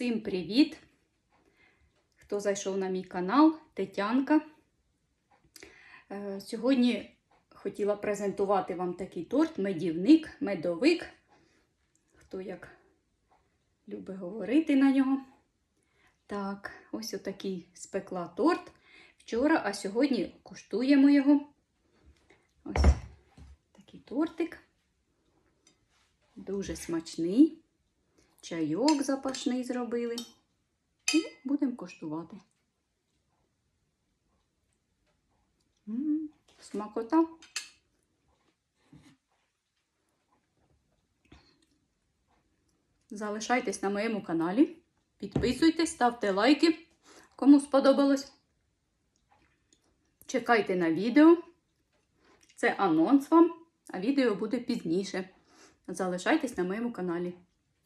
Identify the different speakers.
Speaker 1: Всім привіт! Хто зайшов на мій канал, Тетянка. Е, Сьогодні хотіла презентувати вам такий торт, медівник, медовик. Хто як любить говорити на нього. Так, ось отакий спекла торт вчора, а сьогодні куштуємо його. Ось такий тортик. Дуже смачний. Чайок запашний зробили. І будемо коштувати. Смакота. Залишайтесь на моєму каналі. Підписуйтесь, ставте лайки, кому сподобалось. Чекайте на відео. Це анонс вам, а відео буде пізніше. Залишайтесь на моєму каналі.